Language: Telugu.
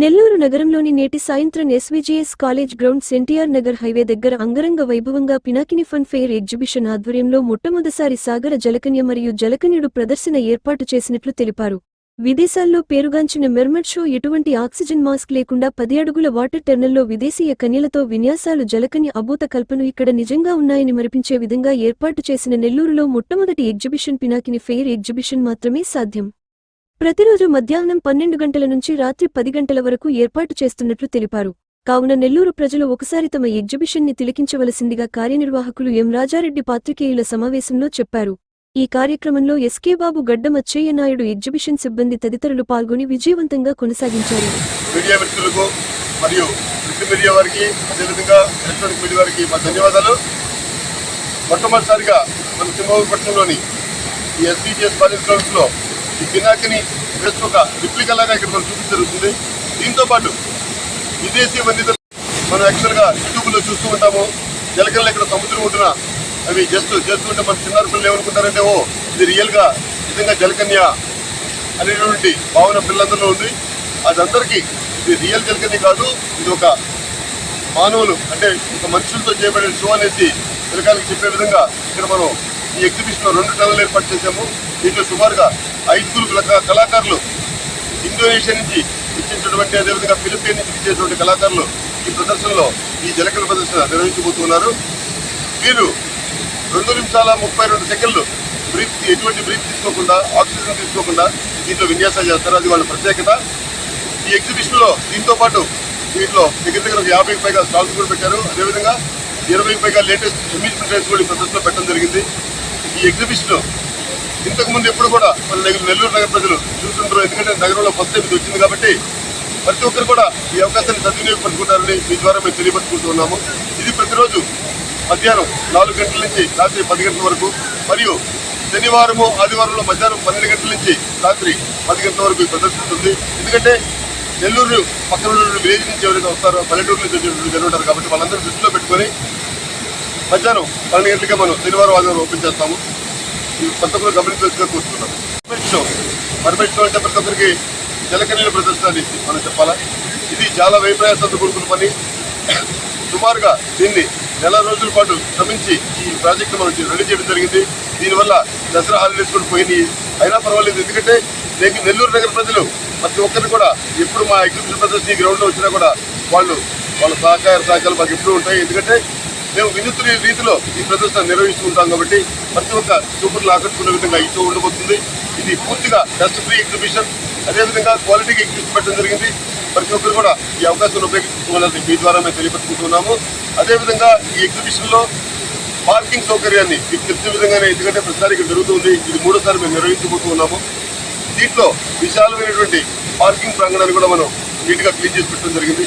నెల్లూరు నగరంలోని నేటి సాయంత్రం SVGS college grounds NTR Nagar highway దగ్గర అంగరంగ వైభవంగా పినాకిని ఫన్ ఫెయిర్ ఎగ్జిబిషన్ ఆధ్వర్యంలో మొట్టమొదటిసారి సాగర జలకన్య మరియు జలకన్యుడు ప్రదర్శన ఏర్పాటు చేసినట్లు తెలిపారు. విదేశాల్లో పేరుగాంచిన మెర్మట్ షో ఎటువంటి ఆక్సిజన్ మాస్క్ లేకుండా పది అడుగుల వాటర్ టెర్నల్లో విదేశీయ కన్యలతో విన్యాసాలు జలకన్య అభూత కల్పను ఇక్కడ నిజంగా ఉన్నాయని మరిపించే విధంగా ఏర్పాటు చేసిన నెల్లూరులో మొట్టమొదటి ఎగ్జిబిషన్ పినాకిని ఫెయిర్ ఎగ్జిబిషన్ మాత్రమే సాధ్యం. ప్రతిరోజు మధ్యాహ్నం పన్నెండు గంటల నుంచి రాత్రి పది గంటల వరకు ఏర్పాటు చేస్తున్నట్లు తెలిపారు. కావున నెల్లూరు ప్రజలు ఒకసారి తమ ఎగ్జిబిషన్ని తిలకించవలసిందిగా కార్యనిర్వాహకులు ఎం రాజారెడ్డి పాత్రికేయుల సమావేశంలో చెప్పారు. ఈ కార్యక్రమంలో ఎస్కే బాబు గడ్డం అచ్చయ్య నాయుడు ఎగ్జిబిషన్ సిబ్బంది తదితరులు పాల్గొని విజయవంతంగా కొనసాగించారు. మీడియా మిత్రులకు మరియు మీడియా వారికి అదేవిధంగా ఎలక్ట్రానిక్ మీడియా వారికి మా ధన్యవాదాలు. మొట్టమొదటిసారిగా మన సింహపట్నంలోని ఈ ఎస్బీజీఎస్ కాలేజ్ గ్రౌండ్స్లో ఈ పినాకిని జస్ట్ ఒక రిప్లికలాగా ఇక్కడ మనం చూపించ జరుగుతుంది. దీంతో పాటు విదేశీ వన్యతలు మనం యాక్చువల్గా యూట్యూబ్ చూస్తూ ఉంటాము. జలకల్లో ఇక్కడ సముద్రం ఉంటున్న అవి జస్ట్ చేస్తుంటే మన చిన్నారు పిల్లలు ఏమనుకుంటారంటే ఓ ఇది రియల్గా నిజంగా జలకన్య అనేటువంటి భావన పిల్లలందరిలో ఉంది. అది అందరికీ ఇది రియల్ జలకన్య కాదు ఇది ఒక మానవులు అంటే ఒక మనుషులతో చేయబడిన షో అనేసి పిల్లకాయలకు చెప్పే విధంగా ఇక్కడ మనం ఈ ఎగ్జిబిషన్లో రెండు టన్నులు ఏర్పాటు చేశాము. దీంట్లో సుమారుగా ఐదుగురు కళాకారులు ఇండోనేషియా నుంచి ఇచ్చినటువంటి అదేవిధంగా ఫిలిప్పీన్ నుంచి ఇచ్చేటువంటి కళాకారులు ఈ ప్రదర్శనలో ఈ జలకల ప్రదర్శన నిర్వహించబోతున్నారు. వీరు రెండు నిమిషాల ముప్పై రెండు సెకండ్లు బ్రీత్ ఎటువంటి బ్రీత్ తీసుకోకుండా ఆక్సిజన్ తీసుకోకుండా దీంట్లో విన్యాసాలు చేస్తారు. అది వాళ్ళ ప్రత్యేకత. ఈ ఎగ్జిబిషన్లో దీంతో పాటు దీంట్లో దగ్గర దగ్గర ఒక యాభైకి పైగా స్టాల్స్ కూడా పెట్టారు. అదేవిధంగా ఇరవైకి పైగా లేటెస్ట్ అమ్యూజ్మెంట్ రైడ్స్ కూడా ఈ ప్రదర్శనలో పెట్టడం జరిగింది. ఎగ్జిబిషన్ ఇంతకుముందు ఎప్పుడు కూడా మన నెల్లూరు నగర ప్రజలు చూస్తుంటారు. ఎందుకంటే నగరంలో ఫస్ట్ ఇది వచ్చింది కాబట్టి ప్రతి ఒక్కరు కూడా ఈ అవకాశాన్ని సద్వినియోగపరుచుకుంటారని మీ ద్వారా మేము తెలియపరుచుకుంటూ ఉన్నాము. ఇది ప్రతిరోజు మధ్యాహ్నం నాలుగు గంటల నుంచి రాత్రి పది గంటల వరకు మరియు శనివారము ఆదివారంలో మధ్యాహ్నం పన్నెండు గంటల నుంచి రాత్రి పది గంటల వరకు ప్రదర్శిస్తుంది. ఎందుకంటే నెల్లూరు పక్కన విలేజ్ నుంచి ఎవరైతే వస్తారో పల్లెటూరు నుంచి వచ్చేటువంటి జరుగుతారు ఉంటారు కాబట్టి వాళ్ళందరూ దృష్టిలో పెట్టుకొని మధ్యాహ్నం పన్నెండు గంటలకే మనం శనివారం ఆదివారం ఓపెన్ చేస్తాము. ఈ ప్రతి ఒక్కరు గమనించవలసిగా షో షో అంటే ప్రతి ఒక్కరికి జలకన్యల ప్రదర్శన అనేసి మనం చెప్పాలా? ఇది చాలా వైప్రయాసంతో కూడుకున్న పని. సుమారుగా దీన్ని నెల రోజుల పాటు శ్రమించి ఈ ప్రాజెక్టు మనం రెడీ చేయడం జరిగింది. దీనివల్ల దసరా హాలిడేస్ కూడా పోయినాయి. అయినా పర్వాలేదు ఎందుకంటే నేను నెల్లూరు నగర ప్రజలు ప్రతి ఒక్కరిని కూడా ఎప్పుడు మా ఎగ్జిబిషన్ ప్రదర్శన ఈ గ్రౌండ్లో వచ్చినా కూడా వాళ్ళు వాళ్ళ సహకార సహకారాలు మాకు ఎప్పుడూ ఉంటాయి. ఎందుకంటే మేము వినూత్న రీతిలో ఈ ప్రదర్శన నిర్వహిస్తుంటాం కాబట్టి ప్రతి ఒక్క చూపులను ఆకట్టుకునే విధంగా ఈ ఉండబోతుంది. ఇది పూర్తిగా డస్ట్ ఫ్రీ ఎగ్జిబిషన్ అదేవిధంగా క్వాలిటీకి ఎగ్జిబిషన్ పెట్టడం జరిగింది. ప్రతి ఒక్కరు కూడా ఈ అవకాశాన్ని ఉపయోగించుకోవాలని మీ ద్వారా మేము తెలియపరుచుకుంటున్నాము. అదేవిధంగా ఈ ఎగ్జిబిషన్లో పార్కింగ్ సౌకర్యాన్ని మీకు తెలిసిన విధంగానే ఎందుకంటే ప్రతిసారి ఇక్కడ జరుగుతుంది. ఇది మూడోసారి మేము నిర్వహించబోతూ ఉన్నాము దీంట్లో విశాలమైనటువంటి పార్కింగ్ ప్రాంగణాన్ని కూడా మనం నీట్గా క్లీన్ చేసి పెట్టడం జరిగింది.